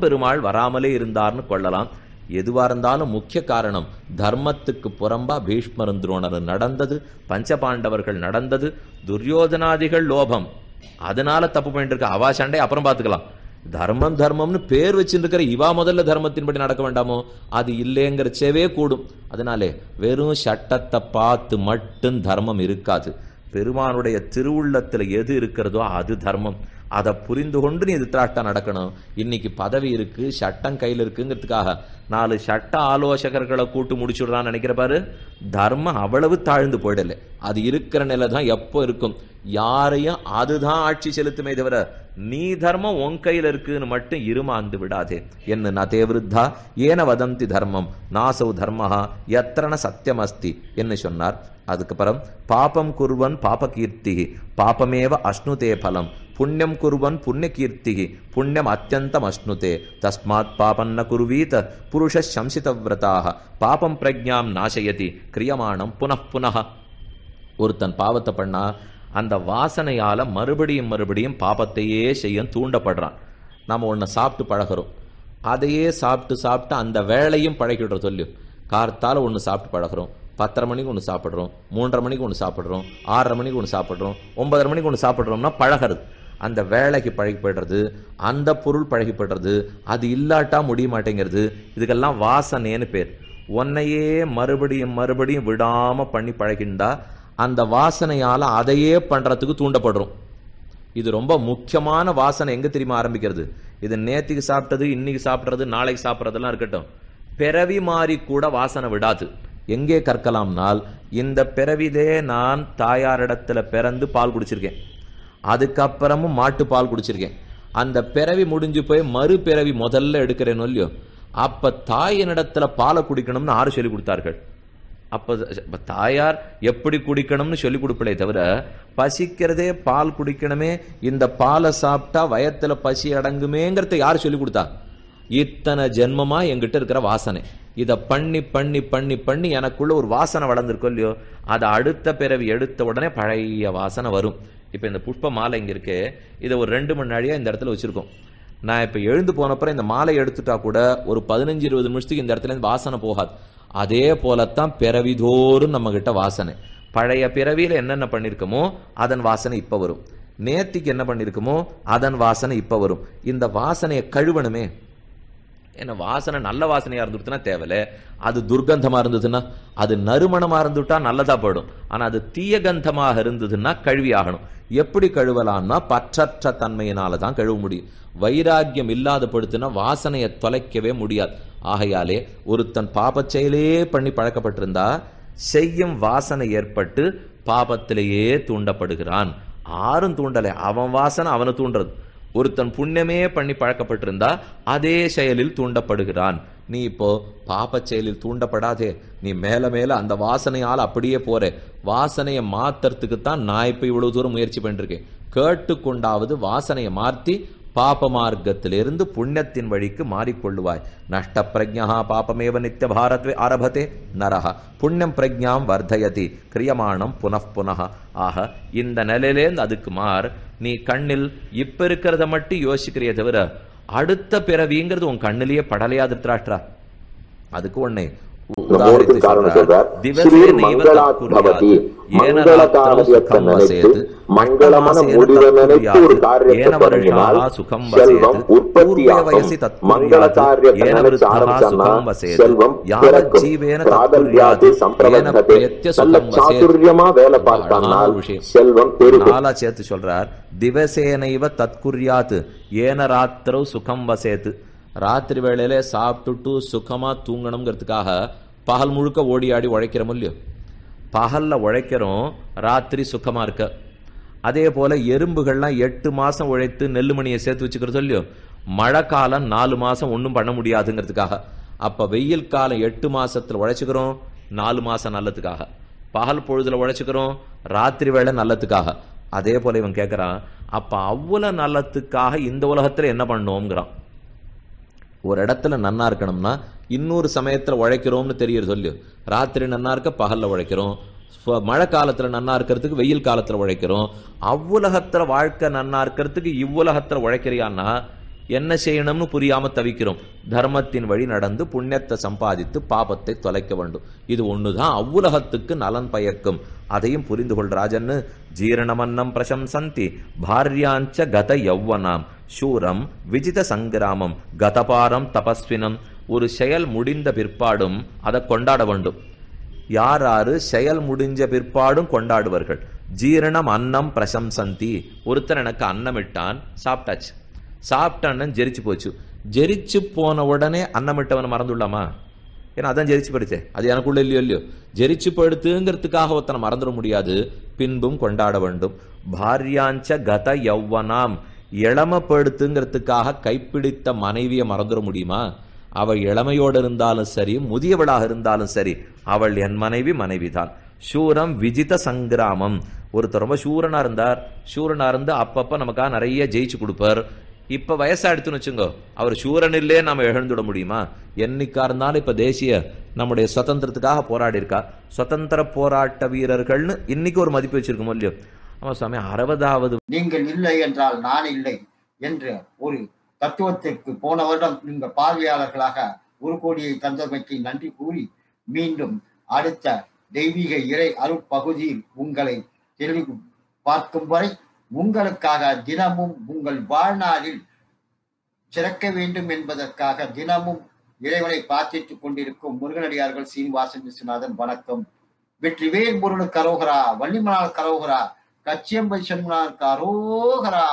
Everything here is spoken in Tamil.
பெருமாள் வராமலே இருந்தார்னு கொள்ளலாம். எதுவா இருந்தாலும் முக்கிய காரணம் தர்மத்துக்கு புறம்பா பீஷ்மரும் துரோணர் நடந்தது பஞ்சபாண்டவர்கள் நடந்தது துரியோதனாதிகள் லோபம். அதனால தப்பு பண்ணிட்டு இருக்க அவா சண்டை அப்புறம் பார்த்துக்கலாம் தர்மம் தர்மம்னு பேர் வச்சுருக்கிற இவா முதல்ல தர்மத்தின்படி நடக்க வேண்டாமோ? அது இல்லைங்கிறச்சவே கூடும். அதனாலே வெறும் சட்டத்தை பார்த்து மட்டும் தர்மம் இருக்காது. பெருமானுடைய திருவுள்ளத்துல எது இருக்கிறதோ அது தர்மம். அதை புரிந்து கொண்டு நீ திருத்தராஷ்டா நடக்கணும். இன்னைக்கு பதவி இருக்கு சட்டம் கையில் இருக்குங்கிறதுக்காக. நாலு சட்ட ஆலோசகர்களை கூட்டு முடிச்சுடுறான்னு நினைக்கிற பாரு தர்மம் அவ்வளவு தாழ்ந்து போயிடல. அது இருக்கிற நிலை தான் எப்போ இருக்கும். யாரையும் அதுதான் ஆட்சி செலுத்துமே தவிர நீ தர்மம் உன் கையில் இருக்குன்னு மட்டும் இருமாந்து விடாதே. என்ன நதே விருத்தா? ஏன வதந்தி தர்மம்? நாசௌ தர்மஹா எத்தன சத்தியம் அஸ்தி என்று சொன்னார் அதுக்கப்புறம் பாபம் குர்வன் பாப கீர்த்தி பாபமேவ அஷ்ணுதே பலம். புண்ணியம் குருவன் புண்ணியகீர்த்தி புண்ணியம் அத்தியந்தம் அஷ்ணுதே தஸ்மாத் பாபம் ந குருவீத். புருஷ சம்சிதவிரதாக. பாபம் பிரஜாம் நாசயதி. கிரியமானம் புனః புனः. ஒருத்தன் பாவத்தை பண்ணா அந்த வாசனையால் மறுபடியும் மறுபடியும் பாபத்தையே செய்ய தூண்டப்படுறான். நாம் ஒன்று சாப்பிட்டு பழகிறோம். அதையே சாப்பிட்டு சாப்பிட்டு அந்த வேலையும் பழகிடுறோம் சொல்லி கார்த்தால் ஒன்று சாப்பிட்டு பழகிறோம். பத்தரை மணிக்கு ஒன்று சாப்பிட்றோம். மூன்றரை மணிக்கு ஒன்று சாப்பிட்றோம். ஆறரை மணிக்கு ஒன்று சாப்பிட்றோம். ஒன்பதரை மணிக்கு ஒன்று சாப்பிட்றோம்னா பழகிறது. அந்த வேலைக்கு பழகி போய்டுறது அந்த பொருள் பழகி போய்டுறது அது இல்லாட்டா முடிய மாட்டேங்கிறது இதுக்கெல்லாம் வாசனைன்னு பேர். உன்னையே மறுபடியும் மறுபடியும் விடாமல் பண்ணி பழகிண்டா அந்த வாசனையால் அதையே பண்ணுறதுக்கு தூண்டப்படுறோம் இது ரொம்ப முக்கியமான வாசனை எங்கே தெரியுமா ஆரம்பிக்கிறது? இது நேற்றுக்கு சாப்பிட்டது இன்னைக்கு சாப்பிட்றது நாளைக்கு சாப்பிட்றதெல்லாம் இருக்கட்டும். பிறவி மாறி கூட வாசனை விடாது. எங்கே கற்கலாம்னால் இந்த பிறவிலே நான் தாயாரிடத்துல பிறந்து பால் குடிச்சிருக்கேன். அதுக்கப்புறமும் மாட்டு பால் குடிச்சிருக்கேன். அந்த பிறவி முடிஞ்சு போய் மறு பிறவி முதல்ல எடுக்கிறேன்னு இல்லையோ அப்ப தாயினிடத்துல பாலை குடிக்கணும்னு ஆறு சொல்லி கொடுத்தார்கள். அப்ப தாயார் எப்படி குடிக்கணும்னு சொல்லி கொடுப்பலே தவிர பசிக்கிறதே பால் குடிக்கணுமே இந்த பாலை சாப்பிட்டா வயத்துல பசி அடங்குமேங்கிறத யார் சொல்லி கொடுத்தா? இத்தனை ஜென்மமா எங்கிட்ட இருக்கிற வாசனை. இதை பண்ணி பண்ணி பண்ணி பண்ணி எனக்குள்ள ஒரு வாசனை வளர்ந்துருக்கோ இல்லையோ அதை அடுத்த பிறவி எடுத்த உடனே பழைய வாசனை வரும். இப்போ இந்த புஷ்ப மாலை இங்கே இருக்கு. இதை ஒரு ரெண்டு மணி நாளையா இந்த இடத்துல வச்சுருக்கோம். நான் இப்போ எழுந்து போனப்புறம் இந்த மாலை எடுத்துட்டா கூட ஒரு பதினஞ்சு இருபது நிமிஷத்துக்கு இந்த இடத்துல இருந்து வாசனை போகாது. அதே போலத்தான் பிறவிதோறும் நம்மக்கிட்ட வாசனை. பழைய பிறவியில் என்னென்ன பண்ணிருக்கோமோ அதன் வாசனை இப்போ வரும். நேத்திக்கு என்ன பண்ணிருக்கோமோ அதன் வாசனை இப்போ வரும். இந்த வாசனையை கழுவணுமே. என்ன வாசனை நல்ல வாசனையா இருந்துட்டுனா தேவையில்ல. அது துர்க்கந்தமா இருந்ததுன்னா அது நறுமணமா இருந்துட்டா நல்லதா போயிடும். ஆனா அது தீய கந்தமாக இருந்ததுன்னா கழுவி ஆகணும் எப்படி கழுவலாம்னா பற்றற்ற தன்மையினால தான் கழுவ முடியும். வைராக்கியம் இல்லாத படுத்துனா வாசனையை தொலைக்கவே முடியாது. ஆகையாலே ஒருத்தன் பாபச் செயலே பண்ணி பழக்கப்பட்டிருந்தா செய்யும் வாசனை ஏற்பட்டு பாபத்திலேயே தூண்டப்படுகிறான். ஆறும் தூண்டலை. அவன் வாசனை அவனை தூண்டுறது. ஒருத்தன் புண்ணியமே பண்ணி பழக்கப்பட்டிருந்தா அதே செயலில் தூண்டப்படுகிறான். நீ இப்போ பாப்ப செயலில் தூண்டப்படாதே. நீ மேல மேல அந்த வாசனையால் அப்படியே போற. வாசனையை மாத்துறதுக்கு தான் நான் இப்ப இவ்வளவு தூரம் முயற்சி பண்ணிருக்கேன் கேட்டுக்கொண்டாவது வாசனையை மாற்றி பாப மார்க்கத்திலிருந்து புண்ணியத்தின் வழிக்கு மாறிக்கொள்ளுவாய். நஷ்ட பிரஜா பாபமேவ நித்திய பாரத்வே ஆரபத்தே நரக புண்ணியம் பிரஜாம் வர்தயதி. கிரியமானம் புனః ஆக இந்த நிலையிலேருந்து அதுக்கு மார் நீ கண்ணில் இப்ப இருக்கிறத மட்டும் யோசிக்கிறிய தவிர அடுத்த பிறவிங்கிறது உன் கண்ணிலேயே படலையா திருத்தராஷ்டிரா அதுக்கு ஒண்ணே மங்களமான முடிவை நினைத்து ஒரு காரியத்தை தொடங்கினால் செல்வம் உற்பத்தியாகும். மங்கள காரியத்தை நினைச்சு ஆரம்பிச்சான்னா செல்வம் பிறக்கும். பிராபல்யாது சம்பிரபந்தத்தை நல்ல சாதுரியமா வேலை பார்த்தானால் செல்வம் பெருகும். நாலா சேர்த்து சொல்றார் திவசேனைவ தற்குரியாத்து ஏன ராத்திரவு சுகம் வசேத்து ராத்திரி வேளையில சாப்பிட்டுட்டு சுகமா தூங்கணுங்கிறதுக்காக பகல் முழுக்க ஓடி ஆடி உழைக்கிறோம் இல்லையோ? பகல்ல உழைக்கிறோம் ராத்திரி சுகமா இருக்க. அதே போல எறும்புகள்லாம் எட்டு மாசம் உழைத்து நெல்லுமணியை சேர்த்து வச்சுக்கிறது இல்லையோ? மழை காலம் நாலு மாசம் ஒன்றும் பண்ண முடியாதுங்கிறதுக்காக. அப்ப வெயில் காலம் எட்டு மாசத்துல உழைச்சுக்கிறோம் நாலு மாசம் நல்லதுக்காக. பகல் பொழுதுல உழைச்சுக்கிறோம் ராத்திரி வேலை நல்லதுக்காக. அதே போல இவன் கேட்குறான் அப்ப அவ்வளவு நல்லத்துக்காக இந்த உலகத்துல என்ன பண்ணோங்கிறான் ஒரு இடத்துல நன்னா இருக்கணும்னா இன்னொரு சமயத்துல உழைக்கிறோம்னு தெரியுது சொல்லி. ராத்திரி நன்னா இருக்க பகல்ல உழைக்கிறோம். மழை காலத்துல நன்னா இருக்கிறதுக்கு வெயில் காலத்துல உழைக்கிறோம். அவ்வுலகத்துல வாழ்க்கை நன்னா இருக்கிறதுக்கு இவ்வுலகத்துல உழைக்கிறியான்னா என்ன செய்யணும்னு புரியாம தவிக்கிறோம். தர்மத்தின் வழி நடந்து புண்ணியத்தை சம்பாதித்து பாபத்தை தொலைக்க வேண்டும். இது ஒண்ணுதான் அவ்வுலகத்துக்கு நலன் பயக்கும். அதையும் புரிந்து கொள் ராஜன்னு. ஜீரணமன்னம் பிரசம்சந்தி பாரியாஞ்ச கத யௌவனாம். சூரம் விஜித சங்கிராமம் கதபாரம் தபஸ்வினம். ஒரு செயல் முடிந்த பிற்பாடும் அதை கொண்டாட வேண்டும். யார் யாரு செயல் முடிஞ்ச பிற்பாடும் கொண்டாடுவார்கள். ஜீரணம் அன்னம் பிரசம்சந்தி. ஒருத்தன் எனக்கு அன்னமிட்டான் சாப்பிட்டாச்சு. சாப்பிட்ட அண்ணன் ஜெரிச்சு போச்சு. ஜெரிச்சு போன உடனே அன்னமிட்டவனை மறந்துள்ளாமா ஏன்னா அதான் ஜெரிச்சு போயிடுச்சே. அது எனக்குள்ள இல்லையோ இல்லையோ. ஜெரிச்சு படுத்துங்கிறதுக்காக ஒருத்தனை மறந்துட முடியாது. பின்பும் கொண்டாட வேண்டும். பாரியாஞ்ச கத யௌவனாம். இளமப்படுத்துங்கிறதுக்காக கைப்பிடித்த மனைவியை மறந்துட முடியுமா? அவள் இளமையோடு இருந்தாலும் சரி முதியவளாக இருந்தாலும் சரி அவள் என் மனைவி மனைவிதான். சூரம் விஜித சங்கிராமம். ஒருத்தர் ரொம்ப சூரனா இருந்தார். சூரனா இருந்து அப்பப்ப நமக்காக நிறைய ஜெயிச்சு கொடுப்பார். இப்ப வயசாயிடுத்துன்னு வச்சுங்கோ. அவர் சூரன் இல்லே நாம எழுந்துட முடியுமா? என்னைக்கா இருந்தாலும் இப்ப தேசிய நம்முடைய சுதந்திரத்துக்காக போராடி இருக்கா சுதந்திர போராட்ட வீரர்கள்னு இன்னைக்கு ஒரு மதிப்பு வச்சிருக்கோம் இல்லையோ? ஆமா சுவாமி அறுபதாவது நீங்கள் இல்லை என்றால் நான் இல்லை என்ற ஒரு தத்துவத்திற்கு போன வருடம் நீங்கள் பார்வையாளர்களாக ஒரு கோடியை தந்தமைக்கு நன்றி கூறி மீண்டும் அடுத்த தெய்வீக இறை அருட்பகுதியில் உங்களை தெளிவு பார்க்கும் வரை உங்களுக்காக தினமும் உங்கள் வாழ்நாளில் சிறக்க வேண்டும் என்பதற்காக தினமும் இறைவனை பிரார்த்தித்துக் கொண்டிருக்கும் முருகனடியார்கள் சீனிவாசன் விஸ்வநாதன் வணக்கம். வெற்றிவேல் முருகனுக்கு கரோகரா வள்ளிமலால் கரோகரா கச்சியம்பை சண்முனார் கரோகரா